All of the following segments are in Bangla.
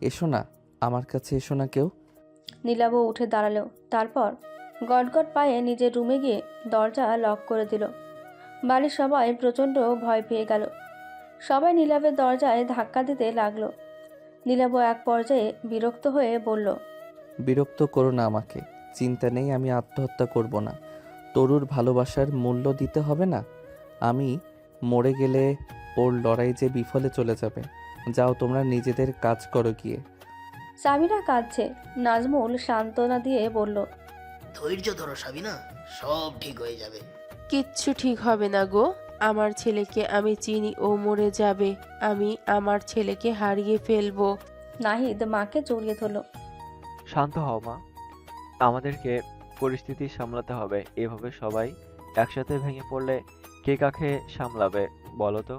এসো না আমার কাছে এসো না কেউ। নীলাবও উঠে দাঁড়াল। তারপর গটগট পায়ে নিজের রুমে গিয়ে দরজা লক করে দিল। বাড়ির সবাই প্রচণ্ড ভয় পেয়ে গেল। সবাই নীলাবের দরজায় ধাক্কা দিতে লাগল। নীলাব এক পর্যায়ে বিরক্ত হয়ে বলল বিরক্ত করো না আমাকে চিন্তা নেই আমি আত্মহত্যা করব না। তরুর ভালোবাসার মূল্য দিতে হবে না। আমি মরে গেলে ওর লড়াই যে বিফলে চলে যাবে যাও তোমরা নিজেদের কাজ করো গিয়ে। সামিরা কাঁদছে। নাজমুল সান্ত্বনা দিয়ে বলল ধৈর্য ধরো সাবিনা সব ঠিক হয়ে যাবে। কিচ্ছু ঠিক হবে না গো। আমার ছেলেকে আমি চিনি ও মরে যাবে। আমি আমার ছেলেকে হারিয়ে ফেলব। নাহিদ মাকে জড়িয়ে ধরল শান্ত হও মা। আমাদেরকে পরিস্থিতি সামলাতে হবে। এভাবে সবাই একসাথে ভেঙে পড়লে কে কাকে সামলাবে বলো তো?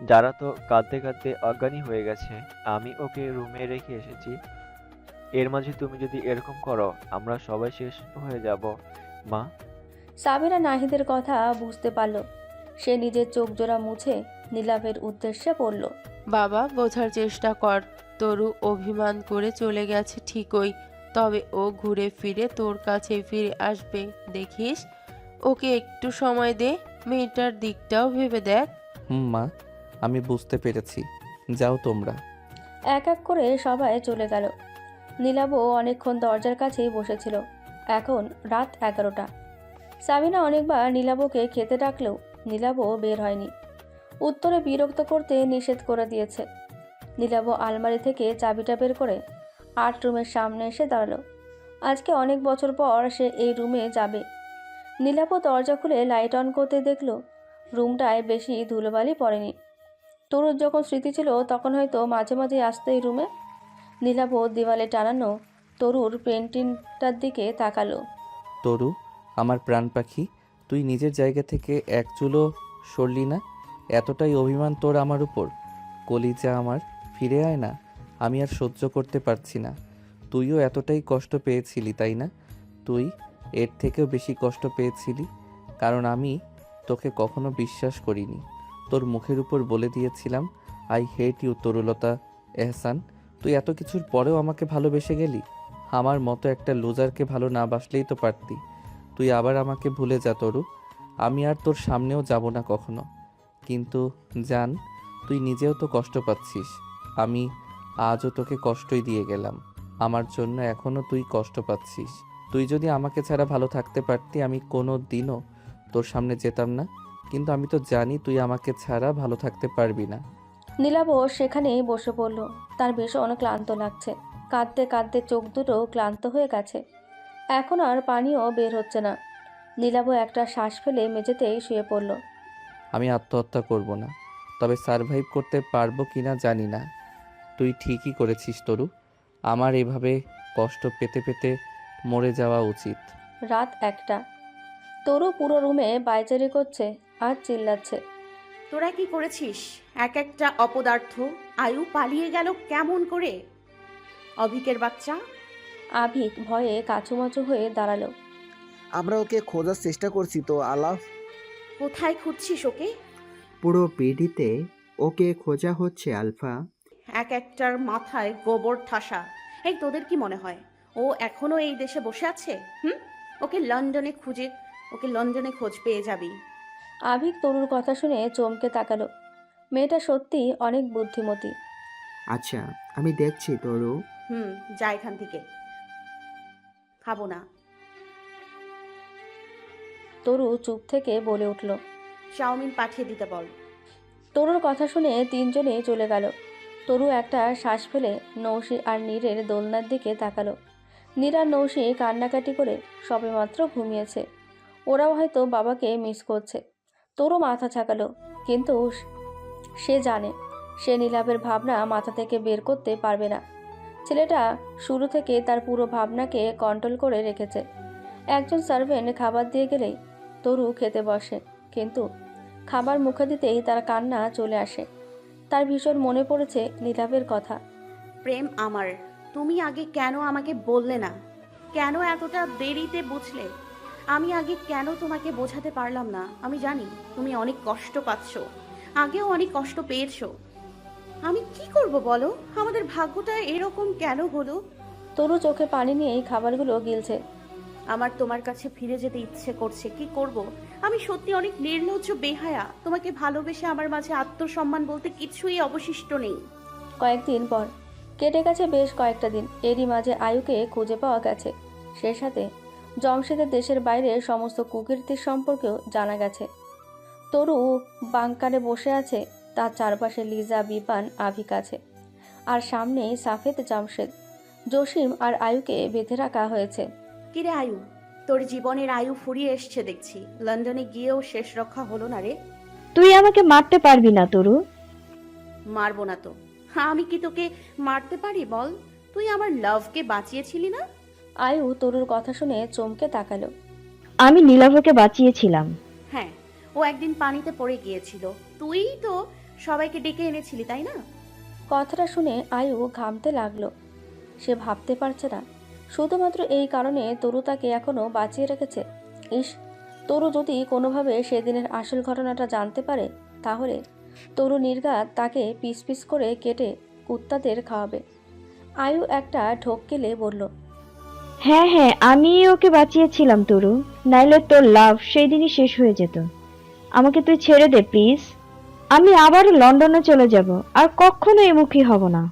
যারা তো কাঁদতে কাঁদতে অজ্ঞানী হয়ে গেছে আমি ওকে রুমে রেখে এসেছি। এর মাঝে তুমি যদি এরকম করো আমরা সবাই শেষ হয়ে যাব। মা? সাবিরা নাহিদের কথা বুঝতে পারল। সে নিজের চোখ জোড়া মুছে নীলাভের উদ্দেশ্যে পড়ল বাবা বোঝার চেষ্টা কর। তরু অভিমান করে চলে গেছে ঠিকই তবে ও ঘুরে ফিরে তোর কাছে ফিরে আসবে। দেখিস ওকে একটু সময় দে মেয়েটার দিকটাও ভেবে দেখ। হুম মা। আমি বুঝতে পেরেছি। যাও তোমরা। এক এক করে সবাই চলে গেল। নীলাবও অনেকক্ষণ দরজার কাছেই বসেছিল। এখন রাত এগারোটা। সাবিনা অনেকবার নীলাবকে খেতে ডাকলেও নীলাবও বের হয়নি। উত্তরে বিরক্ত করতে নিষেধ করে দিয়েছে। নীলাব আলমারি থেকে চাবিটা বের করে আট রুমের সামনে এসে দাঁড়াল। আজকে অনেক বছর পর সে এই রুমে যাবে। নীলাব দরজা খুলে লাইট অন করতে দেখল, রুমটায় বেশি ধুলোবালি পড়েনি। তরুর যখন স্মৃতি ছিল, তখন হয়তো মাঝে মাঝে আসতো এই রুমে নীলাভ দেওয়ালে টানানো তরুর পেন্টিংটার দিকে তাকালো। তরু, আমার প্রাণ পাখি, তুই নিজের জায়গা থেকে এক চুলো সরলি না? এতটাই অভিমান তোর আমার উপর। কলিজা আমার, ফিরে আয় না। আমি আর সহ্য করতে পারছি না। তুইও এতটাই কষ্ট পেয়েছিলি, তাই না? তুই এর থেকেও বেশি কষ্ট পেয়েছিলি, কারণ আমি তোকে কখনো বিশ্বাস করিনি। তোর মুখের উপর বলে দিয়েছিলাম, আই হেট ইউ তরুলতা, এহসান, তুই এত কিছুর পরেও আমাকে ভালোবেসে গেলি? আমার মতো একটা লুজারকে ভালো না বাসলেই তো পারতি। তুই আবার আমাকে ভুলে যা তরু, আমি আর তোর সামনেও যাব না কখনো। কিন্তু জান, তুই নিজেও তো কষ্ট পাচ্ছিস। আমি আজও তোকে কষ্টই দিয়ে গেলাম। আমার জন্য এখনও তুই কষ্ট পাচ্ছিস। তুই যদি আমাকে ছাড়া ভালো থাকতে পারতি, আমি কোনো দিনও তোর সামনে যেতাম না। কিন্তু আমি তো জানি তুই আমাকে ছাড়া ভালো থাকতে পারবি না। নীলাভ সেখানেই বসে পড়ল। তার ভীষণ ক্লান্ত লাগছে। কাঁদতে কাঁদতে চোখ দুটো ক্লান্ত হয়ে গেছে। এখন আর পানিও বের হচ্ছে না। নীলাভ একটা শ্বাস ফেলে মেঝেতেই শুয়ে পড়ল। আমি আত্মহত্যা করব না। তবে সারভাইভ করতে পারব কি না জানি না। তুই ঠিকই করেছিস তরু। আমার এভাবে কষ্ট পেতে পেতে মরে যাওয়া উচিত। রাত একটা। তরু পুরো রুমে বাইচারি করছে। আর চিল্লাচ্ছে। তোরা কি করেছিস? এক একটা অপদার্থ আয়ু পালিয়ে গেল কেমন করে? অভিকের বাচ্চা? আভিক ভয়ে কাচুমাচু হয়ে দাঁড়াল। আমরা ওকে খোঁজার চেষ্টা করছি তো আলাফ কোথায় খুঁজছিস ওকে? পুরো পিডিতে ওকে খোঁজা হচ্ছে আলফা। এক একটার মাথায় গোবর ঠাসা। এই তোদের কি মনে হয়? ও এখনও এই দেশে বসে আছে? হুম? ওকে লন্ডনে খুঁজে ওকে লন্ডনে খোঁজ পেয়ে যাবি। আভিক তরুর কথা শুনে চমকে তাকালো। মেয়েটা সত্যি অনেক বুদ্ধিমতী। আচ্ছা আমি দেখছি তরু। হুম যা এখান থেকে। খাব না। তরু চুপ থেকে বলে উঠল চাউমিন পাঠিয়ে দিতে বল। তরুর কথা শুনে তিনজনে চলে গেল। তরু একটা শ্বাস ফেলে নৌশি আর নীরের দোলনার দিকে তাকালো। নীর আর নৌশি কান্নাকাটি করে সবেমাত্র ঘুমিয়েছে। ওরাও হয়তো বাবাকে মিস করছে। তরু মাথা ছাকালো। কিন্তু সে জানে, সে নীলাভের ভাবনা মাথা থেকে বের করতে পারবে না। ছেলেটা শুরু থেকে তার পুরো ভাবনাকে কন্ট্রোল করে রেখেছে। একজন সার্ভেন্ট খাবার দিয়ে গেলেই তরু খেতে বসে, কিন্তু খাবার মুখে দিতেই তার কান্না চলে আসে। তার ভীষণ মনে পড়েছে নীলাভের কথা। প্রেম আমার, তুমি আগে কেন আমাকে বললে না? কেন এতটা দেরিতে বুঝলে? আমি আগে কেন তোমাকে বোঝাতে পারলাম না? আমি জানি তুমি অনেক কষ্ট পাচ্ছ। আগেও অনেক কষ্ট পেয়েছ। আমি কি করব বলো? আমাদের ভাগ্যটা এরকম কেন হলো? তরু চোখে পানি নিয়ে এই খাবারগুলো গিলছে। আমার তোমার কাছে ফিরে যেতে ইচ্ছে করছে। কি করব? আমি সত্যি অনেক নির্লজ্জ বেহায়া। তোমাকে ভালোবেসে আমার মাঝে আত্মসম্মান বলতে কিছুই অবশিষ্ট নেই। কয়েকদিন পর। কেটে গেছে বেশ কয়েকটা দিন। এরই মাঝে আয়ুকে খুঁজে পাওয়া গেছে। সে সাথে জমশেদের দেশের বাইরে সমস্ত কুকীর্তির সম্পর্কেও জানা গেছে। তরু বাংকারে বসে আছে তার চারপাশে লিজা বিপান আভিক আছে। আর সামনেই সাফেদ জামশেদ। জসিম আর আয়ুকে বেঁধে রাখা হয়েছে। কিরে আয়ু? তোর জীবনের আয়ু ফুরিয়ে এসছে দেখছি। লন্ডনে গিয়েও শেষ রক্ষা হলো না রে। তুই আমাকে মারতে পারবি না তরু। মারবো না তো। হ্যাঁ আমি কি তোকে মারতে পারি বল? তুই আমার লাভকে বাঁচিয়েছিলি না? আয়ু তরুর কথা শুনে চমকে তাকালো। আমি নীলাভকে বাঁচিয়েছিলাম। হ্যাঁ ও একদিন পানিতে পড়ে গিয়েছিল। তুই তো সবাইকে ডেকে এনেছিলি তাই না? কথাটা শুনে আয়ু ঘামতে লাগল। সে ভাবতে পারছে না। শুধুমাত্র এই কারণে তরু তাকে এখনও বাঁচিয়ে রেখেছে। ইস তরু যদি কোনোভাবে সেদিনের আসল ঘটনাটা জানতে পারে তাহলে তরু নির্গাত তাকে পিস পিস করে কেটে কুত্তাদের খাওয়াবে। আয়ু একটা ঢোক কেলে বলল হ্যাঁ হ্যাঁ আমি ওকে বাঁচিয়েছিলাম তরু। নাইলে তোর লাভ সেই দিনই শেষ হয়ে যেত। আমাকে তুই ছেড়ে দে প্লিজ। আমি আবার লন্ডনে চলে যাব আর কখনো এমুখী হব না।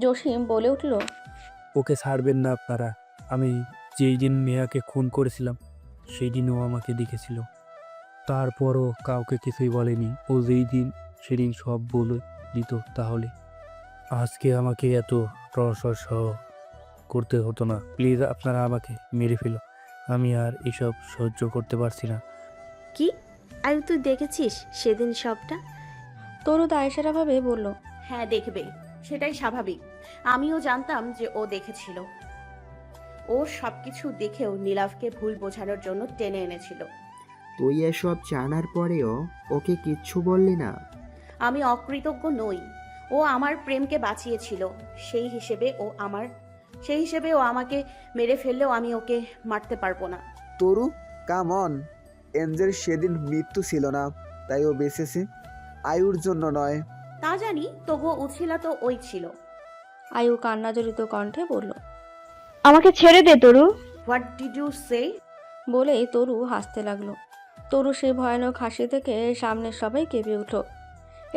জসিম বলে উঠল ওকে ছাড়বেন না আপনারা। আমি যেই দিন মেয়াকে খুন করেছিলাম সেই দিনও আমাকে দেখেছিল। তারপরও কাউকে কিছুই বলেনি। ও যেই দিন সেদিন সব বলে দিত তাহলে। আজকে আমাকে এত রহস্য সহ করতে হতো না। প্লিজ আপনারা আমাকে মেরে ফেলো। আমি আর এসব সহ্য করতে পারছি না। কি? আর তুই দেখেছিস সেদিন সবটা? তরু দায়সারাভাবে বলল হ্যাঁ দেখবে। সেটাই স্বাভাবিক। আমিও জানতাম যে ও দেখেছিল। ও সবকিছু দেখেও নীলাভকে ভুল বোঝানোর জন্য টেনে এনেছিল। তুই এসব জানার পরেও ওকে কিচ্ছু বললি না। আমি অকৃতজ্ঞ নই। ও আমার প্রেমকে বাঁচিয়েছিল। সেই হিসেবে ও আমার সেই হিসেবে ও আমাকে মেরে ফেললেও আমি ওকে মারতে পারব না। তরু কাম অন এঞ্জেল সেদিন মৃত্যু ছিল না তাই ও বেঁচেছে। আয়ুর জন্য নয়। তা জানি তবুও উছিলা তো ওই ছিল। আয়ু কান্নাজড়িত কণ্ঠে বলল আমাকে ছেড়ে দে তরু। হোয়াট ডিড ইউ সে বলেই তরু হাসতে লাগল। তরু সে ভয়ানক হাসি থেকে সামনের সবাই কেঁপে উঠল।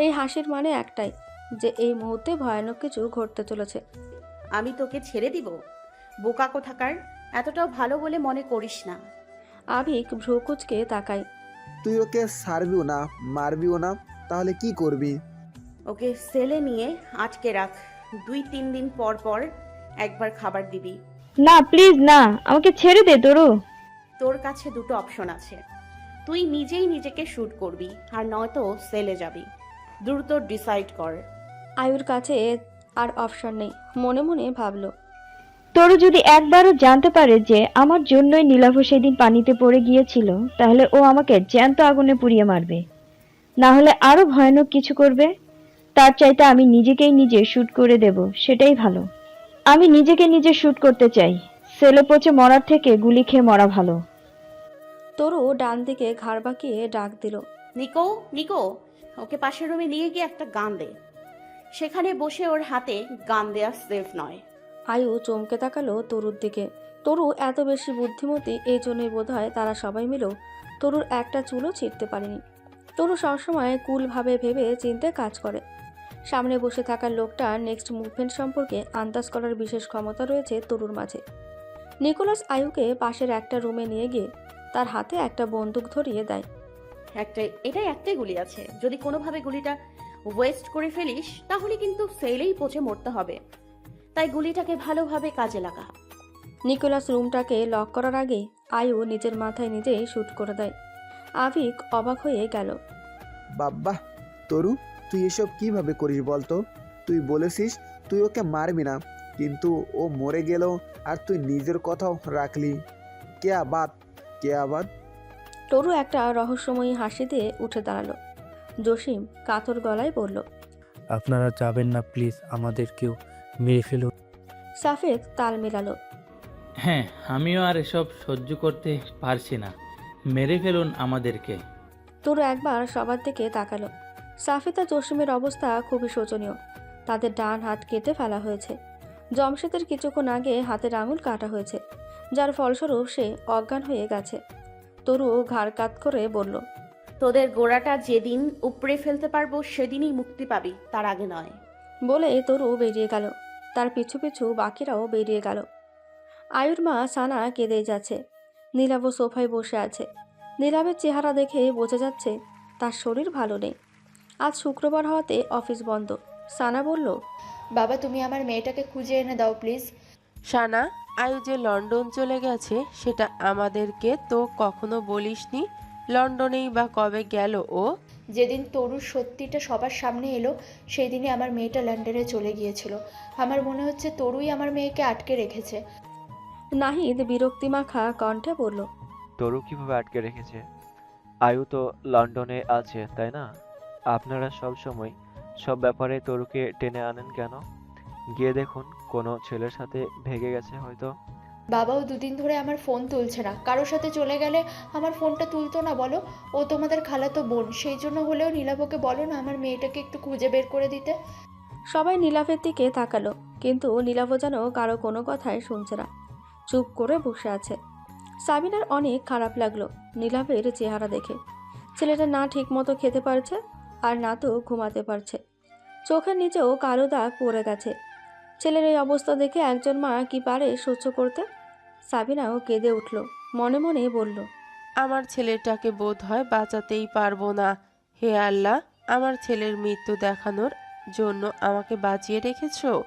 এই হাসির মানে একটাই যে এই মুহূর্তে ভয়ানক কিছু ঘটতে চলেছে। আমি তোকে ছেড়ে দিব। বোকা কোথাকার? এতটাও ভালো বলে মনে করিস না। আভিক ভ্রুকুচকে তাকায়। তুই ওকে সারবিও না মারবিও না তাহলে কি করবি? ওকে সেলে নিয়ে আটকে রাখ। দুই তিন দিন পর পর একবার খাবার দিবি। না প্লিজ না আমাকে ছেড়ে দে তরু তোর কাছে দুটো অপশন আছে। তুই নিজেই নিজেকে শ্যুট করবি আর নয়তো সেলে যাবি। দ্রুত ডিসাইড কর। আয়ুর কাছে আর অপশন নেই। মনে মনে ভাবলো তরু যদি একবারও জানতে পারে যে আমার জন্যই নীলাভ সেদিন পানিতে পড়ে গিয়েছিল তাহলে ও আমাকে জ্যান্ত আগুনে পুড়িয়ে মারবে। না হলে আরও ভয়ানক কিছু করবে? তার চাইতে আমি নিজেকেই নিজে শ্যুট করে দেব সেটাই ভালো। আমি নিজেকে নিজে শুট করতে চাই। সেলে পচে মরার থেকে গুলি খেয়ে মরা ভালো। তরু ডান দিকে ঘাড় বাঁকিয়ে ডাক দিল নিকো নিকো ওকে পাশের রুমে নিয়ে গিয়ে একটা গান দে। সেখানে বসে ওর হাতে গান দেওয়া সেফ নয়। আয়ু চমকে তাকালো তরুর দিকে। তরু এত বেশি বুদ্ধিমতী এই জন্যই বোধ হয় তারা সবাই মিলেও তরুর একটা চুলও ছিঁড়তে পারেনি। তরু সবসময় কুলভাবে ভেবে চিনতে কাজ করে। সামনে বসে থাকা লোকটার নেক্সট মুভমেন্ট সম্পর্কে আন্দাজ করার বিশেষ ক্ষমতা রয়েছে তরুর মাঝে। নিকোলাস আয়ুকে পাশের একটা রুমে নিয়ে গিয়ে তার হাতে একটা বন্দুক ধরিয়ে দেয়। একটা এটাই একটাই গুলি আছে। যদি কোনোভাবে গুলিটা ওয়েস্ট করে ফেলিস তাহলে কিন্তু ফেলেই পচে মরতে হবে। তাই গুলিটাকে ভালোভাবে কাজে লাগা। নিকোলাস রুমটাকে লক করার আগে আয়ু নিজের মাথায় নিজেই শ্যুট করে দেয়। আভিক অবাক হয়ে গেল। বাব্বা তরু তুই এসব কীভাবে করিস বলতো? তুই বলেছিস তুই ওকে মারবি না কিন্তু ও মরে গেল আর তুই নিজের কথাও রাখলি। কে আবাদ? কে আবাদ? তরু একটা রহস্যময়ী হাসি দিয়ে উঠে দাঁড়াল। জসিম কাতর গলায় বলল আপনারা যাবেন না প্লিজ আমাদেরকেও মেরে ফেলো সাফেদ তাল মেলালো। হ্যাঁ আমিও আর এসব সহ্য করতে পারছি না। মেরে ফেলুন আমাদেরকে। তরু একবার সবার দিকে তাকালো। সাফিতা জসিমের অবস্থা খুবই শোচনীয়। তাদের ডান হাত কেটে ফেলা হয়েছে। জমশেদের কিছুক্ষণ আগে হাতের আঙুল কাটা হয়েছে যার ফলস্বরূপ সে অজ্ঞান হয়ে গেছে। তরু ঘাড় কাত করে বলল তোদের গোড়াটা যেদিন উপড়ে ফেলতে পারব সেদিনই মুক্তি পাবি। তার আগে নয়। বলে তরু বেরিয়ে গেল। তার পিছু পিছু বাকিরাও বেরিয়ে গেল। আয়ুর মা সানা কেঁদেই যাচ্ছে। নীলাভ সোফায় বসে আছে। নীলাভের চেহারা দেখে বোঝা যাচ্ছে তার শরীর ভালো নেই। আজ শুক্রবার হওয়াতে অফিস বন্ধ। সানা বলল বাবা তুমি আমার মেয়েটাকে খুঁজে এনে দাও প্লিজ। সানা আয়ু যে লন্ডন চলে গেছে সেটা আমাদেরকে তো কখনো বলিসনি? লন্ডনেই বা কবে গেল ও? যেদিন তরুর সত্যিটা সবার সামনে এলো সেই দিনই আমার মেয়েটা লন্ডনে চলে গিয়েছিল। আমার মনে হচ্ছে তরুই আমার মেয়েকে আটকে রেখেছে। নাহিদ বিরক্তিমাখা কণ্ঠে বলল তরু কীভাবে আটকে রেখেছে? আয়ু তো লন্ডনে আছে তাই না? আপনারা সব সময় সব ব্যাপারে তরুকে টেনে আনেন কেন? গিয়ে দেখুন কোনো ছেলের সাথে ভেগে গেছে হয়তো। বাবাও দুদিন ধরে আমার ফোন তুলছে না। কারোর সাথে চলে গেলে আমার ফোনটা তুলতো না, বলো? ও তোমাদের খালাতো বোন, সেই জন্য হলেও নীলাভকে বলো না আমার মেয়েটাকে একটু খুঁজে বের করে দিতে। সবাই নীলাভের দিকে তাকালো, কিন্তু নীলাভ যেন কারও কোনো কথাই শুনছে না। চুপ করে বসে আছে। সাবিনার অনেক খারাপ লাগল নীলাভের চেহারা দেখে। ছেলেটা না ঠিক মতো খেতে পারছে আর না তো ঘুমাতে পারছে। চোখের নিচেও কালো দাগ পড়ে গেছে। ছেলের এই অবস্থা দেখে একজন মা কি পারে সহ্য করতে? সাবিনাও কেঁদে উঠল মনে মনে বলল আমার ছেলেটাকে বোধ হয় বাঁচাতেই পারব না। হে আল্লাহ আমার ছেলের মৃত্যু দেখানোর জন্য আমাকে বাঁচিয়ে রেখেছো?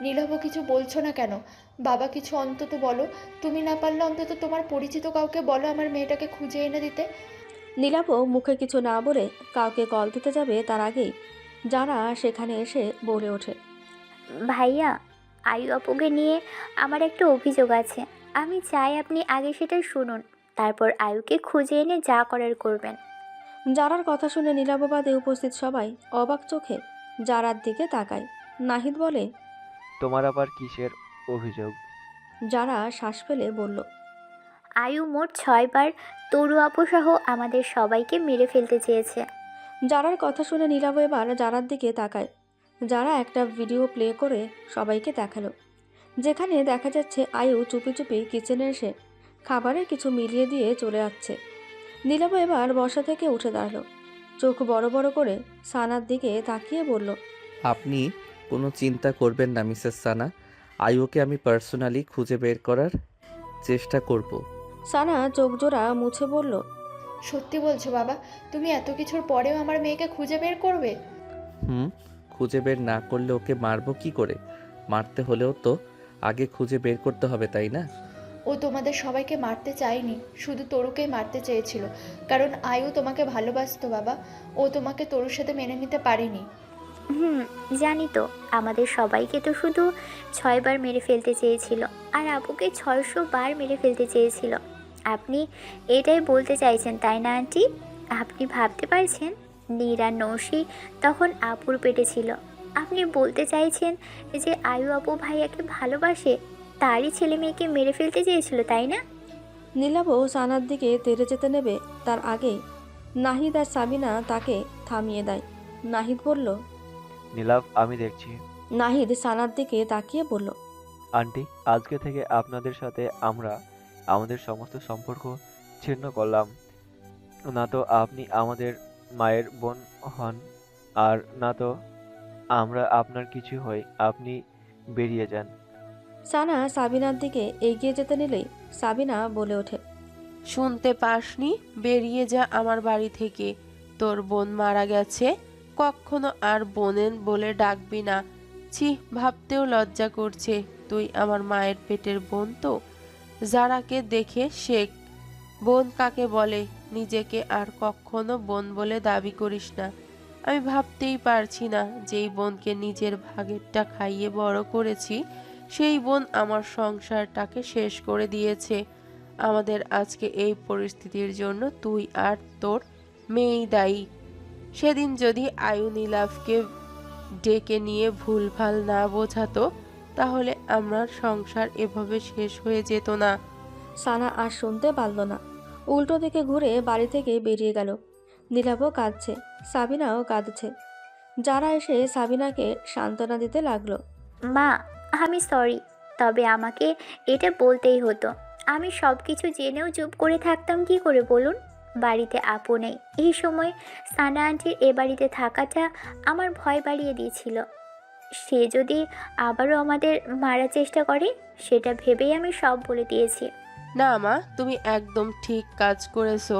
নীলাভ কিছু বলছো না কেন? বাবা কিছু অন্তত বলো। তুমি না পারলে অন্তত তোমার পরিচিত কাউকে বলো আমার মেয়েটাকে খুঁজে এনে দিতে। নীলাভও মুখে কিছু না বলে কাউকে কল দিতে যাবে তার আগেই যারা সেখানে এসে বলে ওঠে। ভাইয়া আয়ু আপুকে নিয়ে আমার একটা অভিযোগ আছে। আমি চাই আপনি আগে সেটা শুনুন তারপর আয়ুকে খুঁজে এনে যা করার করবেন। যারার কথা শুনে নীলাববাদে উপস্থিত সবাই অবাক চোখে যারার দিকে তাকায়। নাহিদ বলে তোমার আবার কিসের অভিযোগ? যারা শ্বাস ফেলে বলল আয়ু মোট ছয়বার তরু আপু সহ আমাদের সবাইকে মেরে ফেলতে চেয়েছে। যারার কথা শুনে নীলাব এবার যারার দিকে তাকায়। যারা একটা ভিডিও প্লে করে সবাইকে দেখাল। যেখানে দেখা যাচ্ছে আয়ু চুপি চুপি কিচেনে এসে খাবারে কিছু মিলিয়ে দিয়ে চলে যাচ্ছে নীলাব এবার বসা থেকে উঠে দাঁড়াল। চোখ বড় বড় করে সানার দিকে তাকিয়ে বলল আপনি কোনো চিন্তা করবেন না মিসেস সানা। আয়ুকে আমি পার্সোনালি খুঁজে বের করার চেষ্টা করব। সানা চোখ জোড়া মুছে বলল সত্যি বলছো বাবা তুমি এত কিছুর পরেও আমার মেয়েকে খুঁজে বের করবে? হুম খুঁজে বের না করলে ওকে মারবো কি করে? মারতে হলেও তো আগে খুঁজে বের করতে হবে তাই না? ও তোমাদের সবাইকে মারতে চায়নি শুধু তরুকেই মারতে চেয়েছিল। কারণ আয়ু তোমাকে ভালোবাসতো বাবা। ও তোমাকে তরুর সাথে মেনে নিতে পারেনি। হুম জানি তো। আমাদের সবাইকে তো শুধু ছয়বার মেরে ফেলতে চেয়েছিল। আর আপুকে ছয়শো বার মেরে ফেলতে চেয়েছিল। আপনি এটাই বলতে চাইছেন তাই না আন্টি? আপনি ভাবতে পারছেন? নীরা নৌশি তখন আপুর পেটে ছিল। আপনি বলতে চাইছেন যে আয়ু আপু ভাইয়াকে ভালোবাসে? তারই ছেলে মেয়েকে মেরে ফেলতে চেয়েছিল তাই না? নীলাবও সানার দিকে তেড়ে যেতে নেবে তার আগে নাহিদ আর সাবিনা তাকে থামিয়ে দেয়। নাহিদ বলল নীলাভ আমি দেখছি। নাহিদ সানার দিকে তাকিয়ে বলল আন্টি আজকে থেকে আপনাদের সাথে আমরা আমাদের সমস্ত সম্পর্ক ছিন্ন করলাম। না তো আপনি আমাদের মায়ের বোন হন। আর না তো আমরা আপনার কিছু হই আপনি বেরিয়ে যান। সানা সাবিনার দিকে এগিয়ে যেতে নিলেই সাবিনা বলে ওঠে শুনতে পাসনি? বেরিয়ে যা আমার বাড়ি থেকে। তোর বোন মারা গেছে। কখনো আর বোনেন বলে ডাকবি না। ছি ভাবতেও লজ্জা করছে। তুই আমার মায়ের পেটের বোন তো। যারাকে দেখে শেখ বোন কাকে বলে? নিজেকে আর কখনো বোন বলে দাবি করিস না। আমি ভাবতেই পারছি না যেই বোনকে নিজের ভাগেরটা খাইয়ে বড় করেছি, সেই বোন আমার সংসারটাকে শেষ করে দিয়েছে। আমাদের আজকে এই পরিস্থিতির জন্য তুই আর তোর মেয়েই দায়ী। সেদিন যদি আয়ু নীলাভকে ডেকে নিয়ে ভুলভাল না বোঝাতো, তাহলে আমার সংসার এভাবে শেষ হয়ে যেত না। সানা আর শুনতে পারল না। উল্টো দিকে ঘুরে বাড়ি থেকে বেরিয়ে গেল। নীলাভও কাঁদছে, সাবিনাও কাঁদছে। যারা এসে সাবিনাকে সান্ত্বনা দিতে লাগল, মা, আমি সরি তবে আমাকে এটা বলতেই হতো। আমি সব কিছু জেনেও চুপ করে থাকতাম কি করে বলুন? বাড়িতে আপু নেই এই সময় সানা আন্টির এ বাড়িতে থাকাটা আমার ভয় বাড়িয়ে দিয়েছিল। সে যদি আবারও আমাদের মারার চেষ্টা করে, সেটা ভেবেই আমি সব বলে দিয়েছি। না, মা, তুমি একদম ঠিক কাজ করেছ।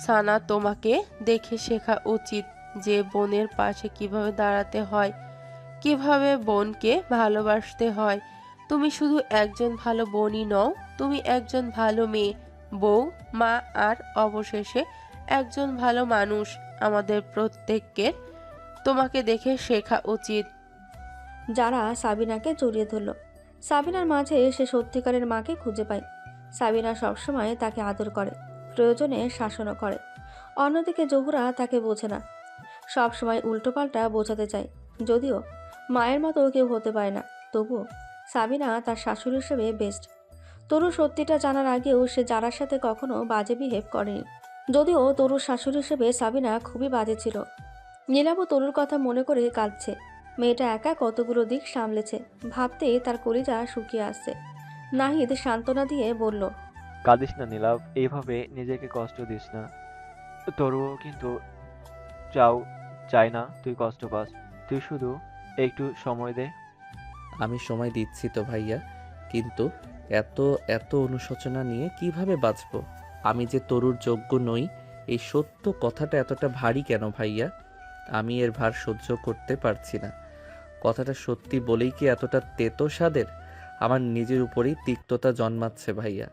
সানা, তোমাকে দেখে শেখা উচিত যে বোনের পাশে কীভাবে দাঁড়াতে হয়, কীভাবে বোনকে ভালোবাসতে হয়। তুমি শুধু একজন ভালো বোনই নও, তুমি একজন ভালো মেয়ে, বউ, মা, আর অবশেষে একজন ভালো মানুষ আমাদের প্রত্যেকের। তোমাকে দেখে শেখা উচিত। যারা সাবিনাকে জড়িয়ে ধরল। সাবিনার মাঝে সে সত্যিকারের মাকে খুঁজে পায়। সাবিনা সবসময় তাকে আদর করে, প্রয়োজনে শাসনও করে। অন্যদিকে জহুরা তাকে বোঝে না। সবসময় উল্টোপাল্টা বোঝাতে চায়। যদিও মায়ের মতো কেউ হতে পারে না, তবুও সাবিনা তার শাশুড়ি হিসেবে বেস্ট তরু সত্যিটা জানার আগেও সে যারার সাথে কখনো বাজে বিহেভ করেনি। যদিও তরুর শাশুড়ি হিসেবে সাবিনা খুবই বাজে ছিল। নীলাবও তরুর কথা মনে করে কাঁদছে। মেয়েটা একা কতগুলো দিক সামলেছে ভাবতে তার কলিজা শুকিয়ে আসছে। নাহিদ সান্ত্বনা দিয়ে বলল কাঁদিস না নীলাভ এইভাবে নিজেকে কষ্ট দিস না। তরুও কিন্তু চাও চাই না তুই কষ্ট পাস। তুই শুধু একটু সময় দে। আমি সময় দিচ্ছি তো ভাইয়া কিন্তু এত এত অনুশোচনা নিয়ে কীভাবে বাঁচবো? আমি যে তরুর যোগ্য নই এই সত্য কথাটা এতটা ভারী কেন ভাইয়া? আমি এর ভার সহ্য করতে পারছি না। কথাটা সত্যি বলেই কি এতটা তেতো স্বাদের? আমার নিজের উপরেই তিক্ততা জন্মাচ্ছে ভাইয়া।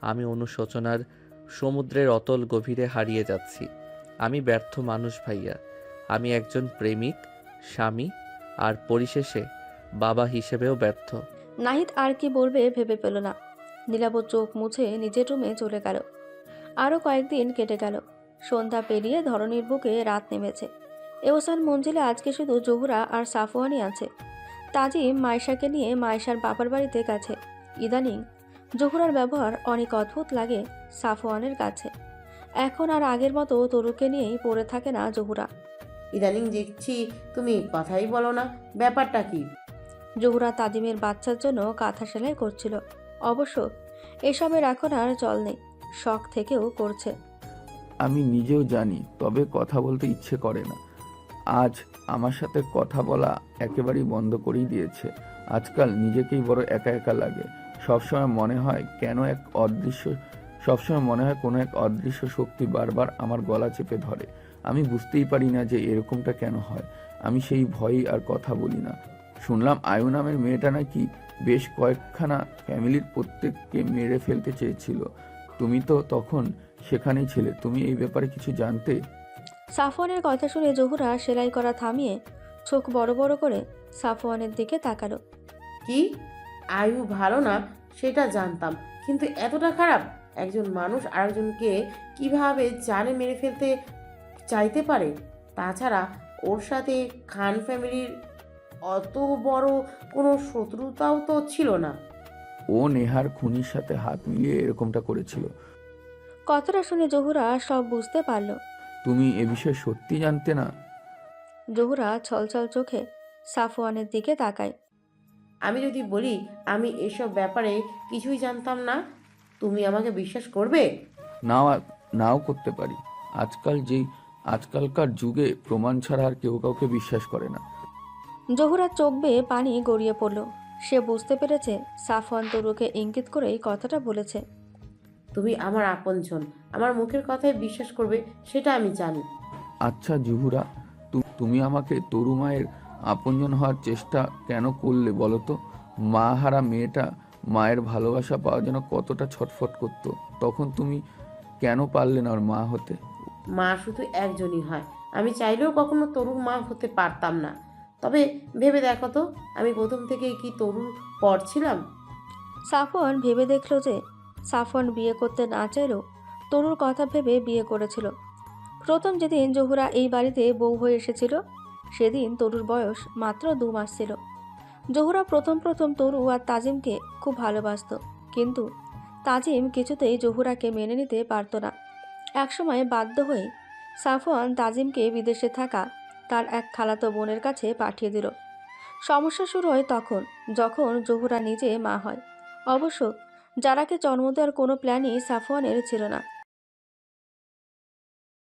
আমি অনুশোচনার সমুদ্রের অতল গভীরে হারিয়ে যাচ্ছি। আমি ব্যর্থ মানুষ ভাইয়া। আমি একজন প্রেমিক, স্বামী আর পরিশেষে বাবা হিসেবেও ব্যর্থ। নাহিদ আর কি বলবে ভেবে পেল না। নীলাব চোখ মুছে নিজের রুমে চলে গেল। আরও কয়েকদিন কেটে গেল। সন্ধ্যা পেরিয়ে ধরনীর বুকে রাত নেমেছে। এওসান মঞ্জিলে আজকে শুধু জহুরা আর সাফওয়ানই আছে। তাজিম মাইশাকে নিয়ে মাইশার বাবার বাড়িতে গেছে। ইদানিং জহুরার ব্যবহার অনেক অদ্ভুত লাগে সাফওয়ানের কাছে। এখন আর আগের মতো তরুকে নিয়েই পড়ে থাকে না জহুরা। ইদানিং দেখছি তুমি কথাই বলো না ব্যাপারটা কি? জহুরা তাজিমের বাচ্চার জন্য কাঁথা সেলাই করছিল। অবশ্য এসবের এখন আর চল নেই শখ থেকেও করছে। আমি নিজেও জানি তবে কথা বলতে ইচ্ছে করে না। আজ আমার সাথে কথা বলা একেবারেই বন্ধ করেই দিয়েছে। আজকাল নিজেকেই বড় একা একা লাগে। সবসময় মনে হয় কেন এক অদৃশ্য, সবসময় মনে হয় কোনো এক অদৃশ্য শক্তি বারবার আমার গলা চেপে ধরে। আমি বুঝতেই পারি না যে এরকমটা কেন হয়। আমি সেই ভয়েই আর কথা বলি না। শুনলাম আয়ু নামের মেয়েটা নাকি বেশ কয়েকখানা ফ্যামিলির প্রত্যেককে মেরে ফেলতে চেয়েছিল। তুমি তো তখন সেখানেই ছিলে। তুমি এই ব্যাপারে কিছু জানতে সাফওয়ানের কথা শুনে জহুরা সেলাই করা থামিয়ে চোখ বড় বড় করে সাফওয়ানের দিকে তাকালো। কি? আয়ু ভালো না সেটা জানতাম। কিন্তু এতটা খারাপ? একজন মানুষ আরেকজনকে কীভাবে জানে মেরে ফেলতে চাইতে পারে? তাছাড়া ওর সাথে খান ফ্যামিলির অত বড় কোনো শত্রুতাও তো ছিল না। ও নেহার খুনির সাথে হাত মিলিয়ে এরকমটা করেছিল। কথাটা শুনে জহুরা সব বুঝতে পারল। তুমি এ বিষয়ে সত্যি জানতে না? জহুরা ছলছল চোখে সাফওয়ানের দিকে তাকায়। আমি যদি বলি আমি এসব ব্যাপারে কিছুই জানতাম না তুমি আমাকে বিশ্বাস করবে? নাও নাও করতে পারি। আজকাল যেই আজকালকার যুগে প্রমাণ ছাড়া আর কেউ কাউকে বিশ্বাস করে না। জহুরার চোখ বেয়ে পানি গড়িয়ে পড়ল। সে বুঝতে পেরেছে সাফওয়ান তরুকে ইঙ্গিত করেই কথাটা বলেছে। তুমি আমার আপনজন। আমার মুখের কথায় বিশ্বাস করবে সেটা আমি জানি। আচ্ছা জুহুরা তু- তুমি আমাকে তরু মায়ের আপনজন হওয়ার চেষ্টা কেন করলে বলো তো? মা হারা মেয়েটা মায়ের ভালোবাসা পাওয়ার জন্য কতটা ছটফট করতো? তখন তুমি কেন পারলে না ওর মা হতে? মা শুধু একজনই হয়। আমি চাইলেও কখনো তরুর মা হতে পারতাম না। তবে ভেবে দেখো তো আমি প্রথম থেকেই কি তরুর পর ছিলাম? সাফওয়ান ভেবে দেখল যে সাফওয়ান বিয়ে করতে না চাইলেও তরুর কথা ভেবে বিয়ে করেছিল। প্রথম যেদিন জহুরা এই বাড়িতে বউ হয়ে এসেছিল, সেদিন তরুর বয়স মাত্র দু মাস ছিল। জহুরা প্রথম প্রথম তরু আর তাজিমকে খুব ভালোবাসতো, কিন্তু তাজিম কিছুতেই জহুরাকে মেনে নিতে পারত না। একসময় বাধ্য হয়ে সাফওয়ান তাজিমকে বিদেশে থাকা তার এক খালাতো বোনের কাছে পাঠিয়ে দিল। সমস্যা শুরু হয় তখন, যখন জহুরা নিজে মা হয়। অবশ্য যারাকে জন্ম দেওয়ার কোনো প্ল্যানই সাফওয়ানের ছিল না।